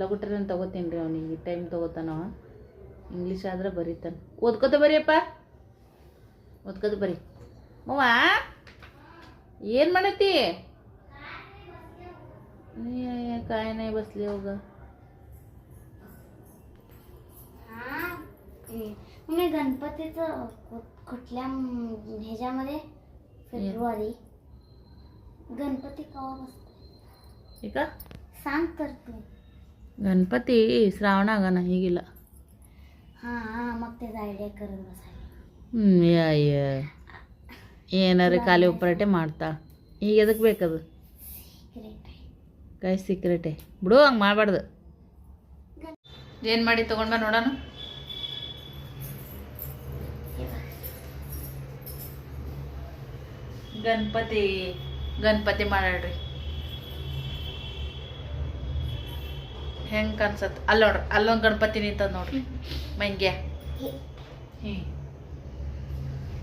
ಲಗುಟ್ರನ್ನ ತಗೋತೀನಿ ರೀ ಅವ್ನಿಗೆ ಟೈಮ್ ತಗೋತಾನವ. ಇಂಗ್ಲೀಷ್ ಆದ್ರೆ ಬರೀತಾನೆ. ಓದ್ಕೋತ ಬರೀಯಪ್ಪ. ಓದ್ಕೋತ ಬರೀ ಮವ್ವ ಏನು ಮಾಡತ್ತಿ ए, काय नाही बसले हो ग हा मी गणपतीचं कु- कुठल्या म- ह्याच्यामध्ये फेब्रुवारी गणपती केव्हा बसतो ಈಗ सांग तर तू ಗಣಪತಿ ಶ್ರಾವಣಾಗನ ಈಗಿಲ್ಲ हा हा मग त्याचा आयडिया करत बसायला ಹ್ಞೂ ಏನಾರು ಖಾಲಿ ಉಪ್ಪರಟೆ ಮಾಡ್ತಾ. ಈಗ ಎದಕ್ಕೆ ಬೇಕದು? ಕೈ ಸೀಕ್ರೆಟೆ ಬಿಡು ಹಂಗೆ ಮಾಡಬಾರ್ದು. ಏನು ಮಾಡಿ ತೊಗೊಂಡ್ಬ ನೋಡೋಣ. ಗಣಪತಿ ಗಣಪತಿ ಮಾಡ್ರಿ ಹೆಂಗೆ ಕಾಣಿಸತ್ ಅಲ್ಲಿ ನೋಡ್ರಿ ಅಲ್ಲೊಂದು ಗಣಪತಿ ನಿಂತದ ನೋಡ್ರಿ. ಮಂಗ್ಯ. ಹ್ಞೂ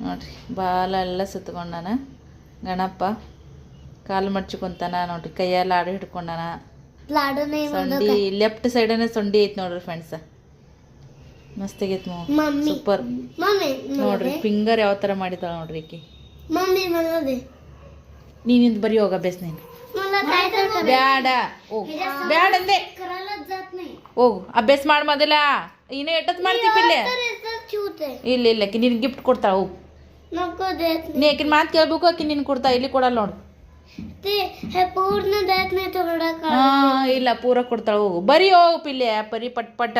ನೋಡ್ರಿ ಬಾಲ ಎಲ್ಲ ಸುತ್ಕೊಂಡಾನ ಗಣಪ್ಪ ಕಾಲು ಮಡ್ಚಿಕೊಂತಾನ ನೋಡ್ರಿ ಕೈಯಲ್ಲಿ ಆಡು ಹಿಡ್ಕೊಂಡಾನ. ಸೊಂಡಿ ಲೆಫ್ಟ್ ಸೈಡನೇ ಸೊಂಡಿ ಐತ್ ನೋಡ್ರಿ ಫ್ರೆಂಡ್ಸ ಮಸ್ತಾಗೈತೆ ಸೂಪರ್ ನೋಡ್ರಿ ಫಿಂಗರ್ ಯಾವ ತರ ಮಾಡಿದಾಳ ನೋಡ್ರಿ ಈಕಿ. ನೀನಿಂದ ಬರೀ ಹೋಗ ಅಭ್ಯಾಸ ನೀನು. ಬ್ಯಾಡ ಬ್ಯಾಡ ಅಂದೆ ಓ ಅಭ್ಯಾಸ ಮಾಡು ಮೊದಲ. ಇನ್ನೇ ಎಟ್ಟತ್ ಮಾಡ್ತೀವಿ ಪಿಲ್ಲೆ? ಇಲ್ಲ ಇಲ್ಲ ನಿನ್ ಗಿಫ್ಟ್ ಕೊಡ್ತಾಳ ಅವು ನೀ ಕೇಳ್ಬೇಕು ಮಾತು ಕೇಳಬೇಕು ಅಕಿ ನಿನ್ ಕೊಡ್ತಾ ಇಲ್ಲಿ ಕೊಡಲ್ಲ ನೋಡು. ಹಾಂ ಇಲ್ಲ ಪೂರ ಕೊಡ್ತಾಳ ಹೋಗು. ಬರಿ ಹೋಗು ಪಿಲ್ಲೆ ಬರಿ ಪಟ್ ಪಟ.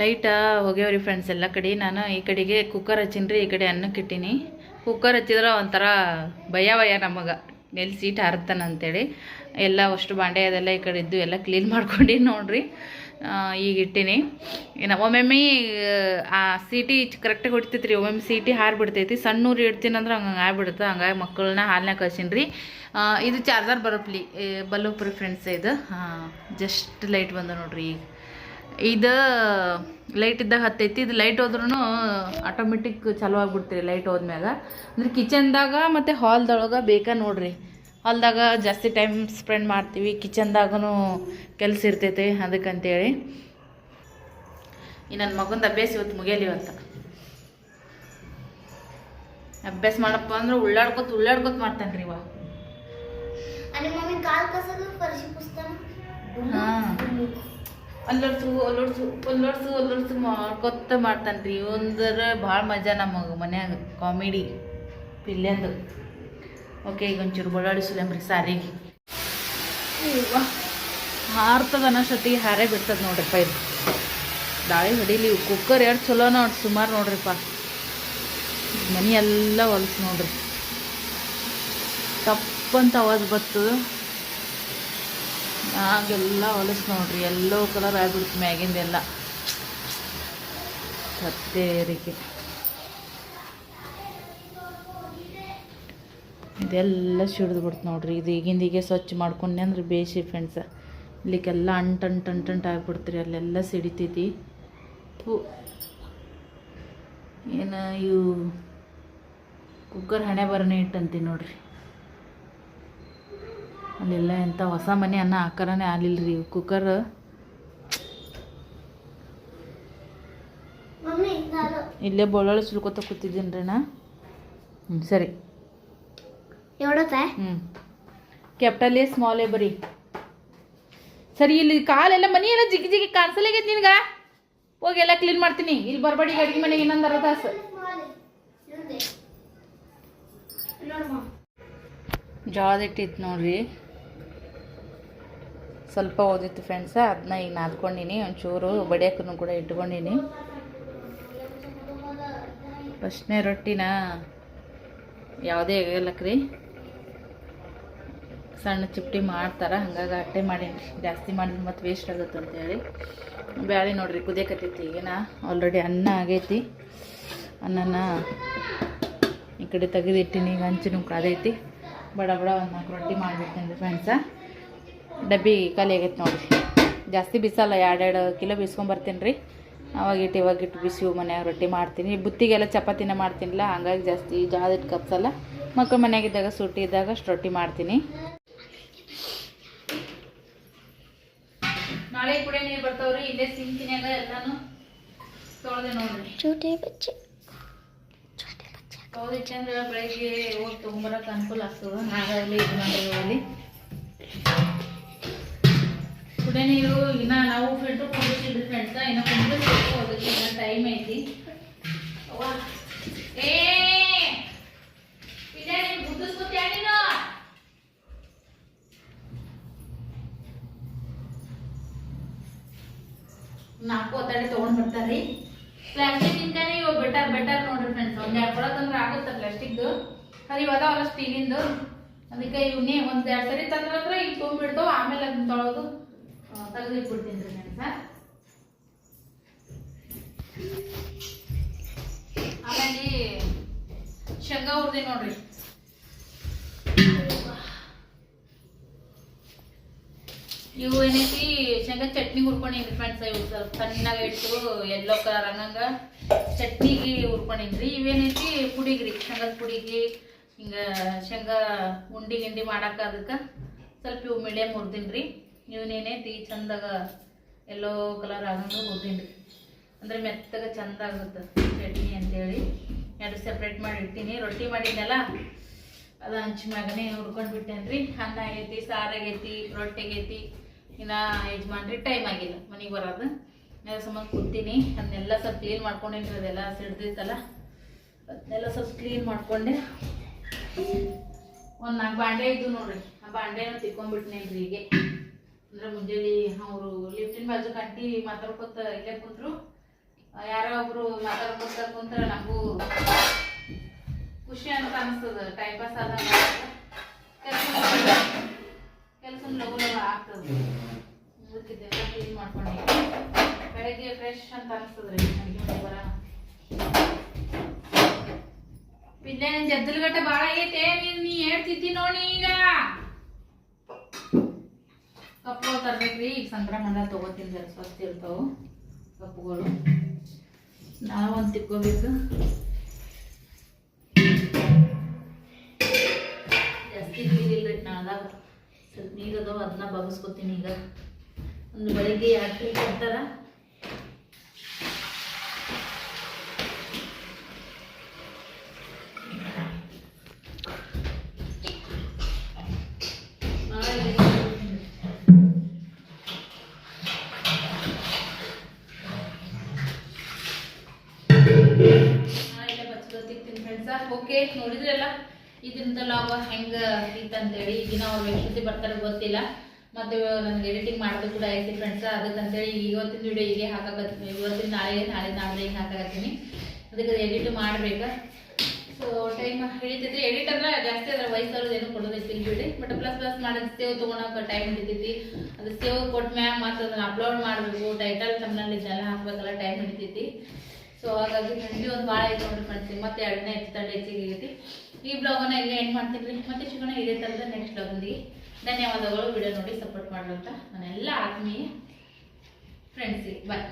ಲೈಟ ಹೋಗ್ಯಾವ್ರಿ ಫ್ರೆಂಡ್ಸ್ ಎಲ್ಲ ಕಡೆ. ನಾನು ಈ ಕಡೆಗೆ ಕುಕ್ಕರ್ ಹಚ್ಚಿನ್ರಿ ಈ ಕಡೆ ಅನ್ನಕ್ಕೆ ಇಟ್ಟಿನಿ. ಕುಕ್ಕರ್ ಹಚ್ಚಿದ್ರೆ ಒಂಥರ ಭಯ ಭಯ ನಮಗೆ ಎಲ್ಲಿ ಸೀಟ್ ಹಾರತಾನ ಅಂತೇಳಿ. ಎಲ್ಲ ಅಷ್ಟು ಬಾಂಡೆ ಅದೆಲ್ಲ ಈ ಕಡೆ ಇದ್ದು ಎಲ್ಲ ಕ್ಲೀನ್ ಮಾಡ್ಕೊಂಡು ನೋಡ್ರಿ. ಈಗ ಇಟ್ಟೀನಿ. ಏನ, ಒಮ್ಮೊಮ್ಮೆ, ಆ ಸೀಟಿ ಕರೆಕ್ಟಾಗಿ ಹೊಡಿತೈತಿ ರೀ ಒಮ್ಮೊಮ್ಮೆ ಸೀಟಿ ಹಾರಿಬಿಡ್ತೈತಿ ಸಣ್ಣ ಊರು ಇಡ್ತೀನಿ ಅಂದ್ರೆ ಹಂಗೆ ಆಗ್ಬಿಡುತ್ತೆ. ಹಂಗಾಗಿ ಮಕ್ಕಳನ್ನ ಹಾಲನ್ನ ಕಳ್ಸೀನಿ ರೀ ಇದು ಚಾರ್ಜರ್ ಬರೋಪ್ಲಿ. ಬಲ್ಲೂಪ್ ರೀ ಫ್ರೆಂಡ್ಸ್ ಇದು. ಜಸ್ಟ್ ಲೈಟ್ ಬಂದ ನೋಡ್ರಿ ಈಗ. ಇದು ಲೈಟ್ ಇದ್ದಾಗ ಹತ್ತೈತಿ. ಇದು ಲೈಟ್ ಹೋದ್ರೂ ಆಟೋಮೆಟಿಕ್ ಚಾಲು ಆಗ್ಬಿಡ್ತೀರಿ ಲೈಟ್ ಹೋದ್ಮ್ಯಾಗ. ಅಂದ್ರೆ ಕಿಚನ್ದಾಗ ಮತ್ತು ಹಾಲ್ದೊಳಗೆ ಬೇಕಾ ನೋಡ್ರಿ. ಹೊಲದಾಗ ಜಾಸ್ತಿ ಟೈಮ್ ಸ್ಪೆಂಡ್ ಮಾಡ್ತೀವಿ ಕಿಚನ್ದಾಗೂ ಕೆಲಸ ಇರ್ತೈತೆ ಅದಕ್ಕಂತೇಳಿ. ಈ ನನ್ನ ಮಗಂದು ಅಭ್ಯಾಸ ಇವತ್ತು ಮುಗಿಯಲಿ ಇವತ್ತು. ಅಭ್ಯಾಸ ಮಾಡಪ್ಪ ಅಂದ್ರೆ ಉಳ್ಳಾಡ್ಕೊತ ಉಳ್ಳಾಡ್ಕೊತ ಮಾಡ್ತಾನೆ ರೀ ಇವ. ಅಲ್ಲೊಡ್ಸು ಅಲ್ಲೊಡ್ಸು ಮಾಡ್ಕೊತ ಮಾಡ್ತಾನೆ ರೀ ಇವಂದ್ರೆ ಭಾಳ ಮಜಾ ನಮಗೆ ಮನ್ಯಾಗ ಕಾಮಿಡಿ ಪಿಲ್ಲೆಂದು ಓಕೆ, ಈಗ ಒಂಚೂರು ಬಳ್ಳಾಡಿಸ್ಲೇಮ್ರಿ ಸಾರಿಗೆ. ಹಾರ್ತದ ಅನ್ನೋಷ್ಟೊತ್ತಿಗೆ ಹಾರೇ ಬಿಡ್ತದೆ ನೋಡ್ರಿಪ್ಪ ಇದು. ದಾಳಿ ಹೊಡೀಲಿ ಕುಕ್ಕರ್ ಎರಡು ಚಲೋ ನೋಡಿ, ಸುಮಾರು ನೋಡ್ರಿಪ್ಪ. ಮನೆ ಎಲ್ಲ ಹೊಲಸು ನೋಡ್ರಿ. ತಪ್ಪಂತ ಅವಾಜ್ ಬತ್ತು ಆಗೆಲ್ಲ ಹೊಲಸು ನೋಡ್ರಿ, ಎಲ್ಲೋ ಕಲರ್ ಆಗ್ಬಿಡ್ತು ಮ್ಯಾಗಿಂದೆಲ್ಲ. ಕತ್ತೇರಿಕೆ ಇದೆಲ್ಲ ಸಿಡ್ದು ಬಿಡ್ತು ನೋಡ್ರಿ. ಇದು ಈಗಿಂದ ಹೀಗೆ ಸ್ವಚ್ಛ ಮಾಡ್ಕೊಂಡೆ ಅಂದ್ರೆ ಬೇಸಿ ಫ್ರೆಂಡ್ಸ ಇಲ್ಲಿಗೆಲ್ಲ ಅಂಟು ಅಂಟು ಅಂಟು ಅಂಟು ಆಗ್ಬಿಡ್ತೀರಿ. ಅಲ್ಲೆಲ್ಲ ಸಿಡಿತೈತಿ. ಪೂ ಏನು ಇವು ಕುಕ್ಕರ್ ಹಣೆ ಬರನೇ ಇಟ್ಟಂತೀನಿ ನೋಡ್ರಿ. ಅಲ್ಲೆಲ್ಲ ಎಂಥ ಹೊಸ ಮನೆ ಅನ್ನ ಆಕಾರನೇ ಆಗಲಿಲ್ಲ ರೀ ಕುಕ್ಕರ್. ಇಲ್ಲೇ ಬೊಳ್ಳೊಳ್ಳೆ ಸುಲ್ಕೋತ ಕೂತಿದ್ದೀನಿ ರೀ ನಾ. ಹ್ಞೂ ಸರಿ. ಕ್ಯಾಪಿಟಲ್ ಎ ಸ್ಮಾಲ್ ಎ ಬರೀ. ಸರಿ, ಇಲ್ಲಿ ಕಾಲೆಲ್ಲ ಮನಿ ಎಲ್ಲ ಜಿಗಿ ಜಿಗಿ ಕಾಣಿಸಲಾಗೈತೆ ನಿನ್ಗ? ಹೋಗಿ ಎಲ್ಲ ಕ್ಲೀನ್ ಮಾಡ್ತೀನಿ. ಇಲ್ಲಿ ಬರಬೇಡಿ ಅಡುಗೆ ಮನೆಗೆ ಇನ್ನೊಂದು ಅರ್ಧ ತಾಸು. ಜಾದ್ ಇಟ್ಟಿತ್ತು ನೋಡ್ರಿ. ಸ್ವಲ್ಪ ಓದಿತ್ತು ಫ್ರೆಂಡ್ಸ ಅದನ್ನ ಈಗ ನಾದ್ಕೊಂಡಿನಿ. ಒಂಚೂರು ಬಡಿಯೋಕ್ಕೂ ಕೂಡ ಇಟ್ಕೊಂಡಿನಿ. ಫಸ್ಟ್ನೇ ರೊಟ್ಟಿನ? ಯಾವುದೇ ಆಗಲ್ಲಕ್ರಿ ಸಣ್ಣ ಚಿಪ್ಟಿ ಮಾಡ್ತಾರೆ, ಹಂಗಾಗಿ ಅಟ್ಟೆ ಮಾಡೀನಿ. ಜಾಸ್ತಿ ಮಾಡಿದ್ರೆ ಮತ್ತೆ ವೇಸ್ಟ್ ಆಗುತ್ತೆ ಅಂತೇಳಿ. ಬ್ಯಾಳಿ ನೋಡ್ರಿ, ಕುದಿಯಕತ್ತೈತಿ. ಈಗಿನ ಆಲ್ರೆಡಿ ಅನ್ನ ಆಗೈತಿ. ಅನ್ನನ ಈ ಕಡೆ ತೆಗೆದಿಟ್ಟಿನಿ, ಈಗ ಹಂಚಿನ ಕಾದೈತಿ ಬಡ ಬಡ ಒಂದು ನಾಲ್ಕು ರೊಟ್ಟಿ ಮಾಡಿಬಿಡ್ತೀನಿ ಫ್ರೆಂಡ್ಸ ಡಬ್ಬಿ ಖಾಲಿ ಆಗೈತೆ ನೋಡಿರಿ. ಜಾಸ್ತಿ ಬಿಸಲ್ಲ ಎರಡೆರಡು ಕಿಲೋ ಬಿಸ್ಕೊಂಬರ್ತೀನಿ ರೀ ಅವಾಗಿಟ್ಟು ಇವಾಗಿಟ್ಟು ಬಿಸಿ ಮನ್ಯಾಗ ರೊಟ್ಟಿ ಮಾಡ್ತೀನಿ. ಬುತ್ತಿಗೆಲ್ಲ ಚಪಾತಿನ ಮಾಡ್ತೀನಿಲ್ಲ ಹಂಗಾಗಿ ಜಾಸ್ತಿ ಜಾದಿಟ್ಟು ಕಪ್ಸಲ್ಲ. ಮಕ್ಕಳು ಮನೆಯಾಗಿದ್ದಾಗ ಸುಟ್ಟಿ ಇದ್ದಾಗ ಅಷ್ಟು ರೊಟ್ಟಿ ಮಾಡ್ತೀನಿ. ನಾಳೆ ಕೂಡ ನೀರು ಬರ್ತಾವ್ರಿ ಇಲ್ಲೇ ಸಿಂಕಿನಾಗ ಎಲ್ಲಾನು ತೊಳೆದೆ ನೋಡ್ರಿ. ಹೌದು ಚಂದ್ರ ಬೆಳಿಗ್ಗೆ ಹೋಗಿ ತೊಗೊಂಬರಕ್ಕೆ ಅನುಕೂಲ ಆಗ್ತದ. ಹಾಗಾಗಿ ಇದು ಮಾಡಿ ಕುಡಿಯೋ ನೀರು ಇನ್ನ ನಾವು ಫಿಲ್ಟರ್ ಕುಡಿಸಿದ್ರು ಫ್ರೆಂಡ್ಸ ಇನ್ನ ಕುಡಿಸ್ಬೇಕು ಅದಕ್ಕೆ ಇನ್ನ ಟೈಮ್ ಐತಿ. ಏ! ಇದೇ ನೀವು ಗುದ್ದಿಸ್ಕೊತ್ಯಾ ನೀನು? ನಾಲ್ಕು ಒತ್ತಡಿ ತೊಗೊಂಡ್ ಬರ್ತಾರ್ರಿ. ಪ್ಲಾಸ್ಟಿಕ್ ಇಂತಾನೆ ಇವಾಗ ಬೆಟರ್ ಬೆಟರ್ ನೋಡ್ರಿ ಫ್ರೆಂಡ್ಸ್ ಒಂದ್ ಎರಡು ಕೊಡೋದಂದ್ರೆ ಆಗುತ್ತೆ ಪ್ಲಾಸ್ಟಿಕ್ದು ಅದು ಇವಾಗ ಸ್ಟೀಲಿಂದು ಅದಕ್ಕೆ ಇವನ್ನೇ ಒಂದ್ ಎರಡು ಸರಿ ತಂದ್ರಂದ್ರೆ ಈಗ ತೊಗೊಂಡ್ಬಿಡ್ತಾವ ಆಮೇಲೆ ಅದನ್ನ ತೊಳೆದು ತೆಗೆದಿಟ್ಬಿಡ್ತೀನಿ ರೀ ಫ್ರೆಂಡ್ಸ ಆಮೇಲೆ ಶೇಂಗಾ ಹುರ್ದಿ ನೋಡ್ರಿ. ಇವು ಏನೈತಿ, ಶೇಂಗಾ ಚಟ್ನಿ ಹುರ್ಕೊಂಡಿನ್ರಿ ಫ್ರೆಂಡ್ಸ್ ಇವು ಸ್ವಲ್ಪ ಸಣ್ಣಗೆ ಇಟ್ಟು ಎಲ್ಲೋ ಕಲರ್ ಹಂಗಂಗ ಚಟ್ನಿಗೆ ಹುರ್ಕೊಂಡಿನ್ರಿ ಇವೇನೈತಿ, ಪುಡಿಗ್ರಿ ಶೇಂಗದ ಪುಡಿಗೆ, ಹಿಂಗ ಶೇಂಗಾ ಉಂಡಿ ಗಿಂಡಿ ಮಾಡಾಕ ಅದಕ್ಕೆ ಸ್ವಲ್ಪ ಇವು ಮೀಡಿಯಮ್ ಹುರ್ದಿನ್ರಿ ಇವನೇನೈತಿ, ಚಂದಾಗ ಎಲ್ಲೋ ಕಲರ್ ಆಗಂಗ ಹುರ್ದಿನ್ರಿ ಅಂದ್ರೆ ಮೆತ್ತಗ ಚಂದ ಆಗುತ್ತೆ ಚಟ್ನಿ ಅಂತೇಳಿ. ಎರಡು ಸಪ್ರೇಟ್ ಮಾಡಿ ಇಡ್ತೀನಿ. ರೊಟ್ಟಿ ಮಾಡಿದ್ನಲ್ಲ ಅದು ಹಂಚ್ ಮ್ಯಾಗನೆ ಹುರ್ಕೊಂಡು ಬಿಟ್ಟೇನ್ರಿ. ಅನ್ನ ಆಗೈತಿ, ಸಾರು ಆಗೈತಿ, ರೊಟ್ಟಿ ಆಗೈತಿ. ಇನ್ನ ಯಜಮಾನ್ರಿ ಟೈಮ್ ಆಗಿಲ್ಲ ಮನೆಗೆ ಬರೋದು. ಸಂಬಂಧ ಕೂತೀನಿ. ಅದನ್ನೆಲ್ಲ ಸ್ವಲ್ಪ ಕ್ಲೀನ್ ಮಾಡ್ಕೊಂಡೇನ್ರಿ, ಅದೆಲ್ಲ ಸಿಡ್ದಿತ್ತಲ್ಲ ಅದನ್ನೆಲ್ಲ ಸ್ವಲ್ಪ ಕ್ಲೀನ್ ಮಾಡ್ಕೊಂಡೆ. ಒಂದು ನಾಲ್ಕು ಬಾಂಡೆ ಇದ್ದು ನೋಡ್ರಿ. ಆ ಬಾಂಡೆನ ತಿಕ್ಕೊಂಡ್ಬಿಟ್ನೇನ್ರಿ ಹೀಗೆ. ಅಂದ್ರೆ ಮುಂಜಾನೆ ಅವರು ಲಿಫ್ಟಿನ ಬಾಜು ಕಂಟಿ ಮಾತಾಡ್ಕೊತ ಇಲ್ಲೇ ಕುಂತ್ರು. ಯಾರೋ ಒಬ್ರು ಮಾತಾಡ್ಕೊತ ಕುಂತ್ರ ನಮಗೂ ಖುಷಿ ಅಂತ ಅನಿಸ್ತದ ಟೈಮ್ ಪಾಸ್ ಆದಾಗ ಕೆಲಸ ಲಘು ಲಘು ಆಗ್ತದೆ. ಕ್ಲೀನ್ ಮಾಡ್ಕೊಂಡು. ಬೆಳಗ್ಗೆ ಫ್ರೆಶ್ ಅಂತ ಅನಿಸ್ತದ್ರಿ ಅಡುಗೆ ಮನೆ ಬರ. ಪಿಲ್ಲೆ ಜದ್ದಲ್ಗಟ್ಟೆ ಭಾಳ ಐತೆ, ನೀನ್, ನೀ ಹೇಳ್ತಿದ್ದಿ ನೋಡಿ ಈಗ. ಕಪ್ಪು ತರ್ಬೇಕ್ರಿ, ಈಗ ಸಂಕ್ರಮಣ ತಗೋತೀನಿ ಜರ ಸ್ವಸ್ಥ ಇರ್ತಾವು ಕಪ್ಪುಗಳು. ನಾವು ಒಂದು ತಿಕ್ಕೋಬೇಕು. ಜಾಸ್ತಿ ನೀರಿಲ್ರಿ ನಾಳಾಗ ಸ್ವಲ್ಪ ನೀರು ಅದಾವ ಅದನ್ನ ಬಗ್ಸ್ಕೊತೀನಿ ಈಗ. ಒಂದು ಬೆಳಿಗ್ಗೆ ಯಾಕೆ ಟೀ ಓಕೆ ನೋಡಿದ್ರಲ್ಲ ಇದರಿಂದ ಲಾಭ ಹೆಂಗ ಇತ್ತಂತೇಳಿ ಈಗಿನ ಅವ್ರು ವೈಶುದ್ಧಿ ಬರ್ತಾರೆ ಗೊತ್ತಿಲ್ಲ. ಮತ್ತೆ ನನಗೆ ಎಡಿಟಿಂಗ್ ಮಾಡೋದು ಕೂಡ ಐತಿ ಫ್ರೆಂಡ್ಸ ಅದಕ್ಕಂತೇಳಿ ಇವತ್ತಿನ ವಿಡಿಯೋ ಹೀಗೆ ಹಾಕಕತ್ತೀನಿ. ಇವತ್ತಿನ ನಾಳೆ ನಾಳೆ ನಾಳೆ ಹಿಂಗೆ ಹಾಕಕತ್ತೀನಿ. ಅದಕ್ಕೆ ಎಡಿಟ್ ಮಾಡ್ಬೇಕು. So time ಹಿಡಿತೈತಿ. ಎಡಿಟ್ ಅಂದ್ರೆ ಜಾಸ್ತಿ ಅದ್ರ ವಯಸ್ಸವ್ರದ್ದು ಏನು ಕೊಡೋದೈತಿ ಬಿಡಿ. ಬಟ್ ಪ್ಲಸ್ ಪ್ಲಸ್ ಮಾಡೋದು ಸೇವ್ ತೊಗೊಳಕ್ಕೆ ಟೈಮ್ ಹಿಡಿತೈತಿ. ಅದು ಸೇವ್ ಕೊಟ್ಟ ಮ್ಯಾಮ್ ಮತ್ತೆ ಅದನ್ನ ಅಪ್ಲೋಡ್ ಮಾಡಬೇಕು. ಟೈಟಲ್ ತಮ್ಮನಲ್ಲಿ ಇದೆಲ್ಲ ಹಾಕ್ಬೇಕಲ್ಲ ಟೈಮ್ ಹಿಡಿತೈತಿ. ಸೊ ಹಾಗಾಗಿ ಥಂಡಿ ಒಂದು ಭಾಳ ಐತೆ ಅಂದ್ರೆ ಫ್ರೆಂಡ್ಸ್ ಮತ್ತೆ ಎರಡನೇ ಥಂಡಿ ಹೆಚ್ಚಿಗೆ ಆಗೈತಿ ಈ ಬ್ಲಾಗನ್ನ ಇಲ್ಲೇ ಎಂಡ್ ಮಾಡ್ತೀನಿ ಮತ್ತೆ ಸಿಗೋಣ ಇದೇ ಥರದ ನೆಕ್ಸ್ಟ್ ಬ್ಲಾಗೊಂದಿಗೆ ಧನ್ಯವಾದಗಳು. ವಿಡಿಯೋ ನೋಡಿ ಸಪೋರ್ಟ್ ಮಾಡಿರಂತ ನನ್ನೆಲ್ಲ ಆತ್ಮೀಯ ಫ್ರೆಂಡ್ಸಿಗೆ ಬಾಯ್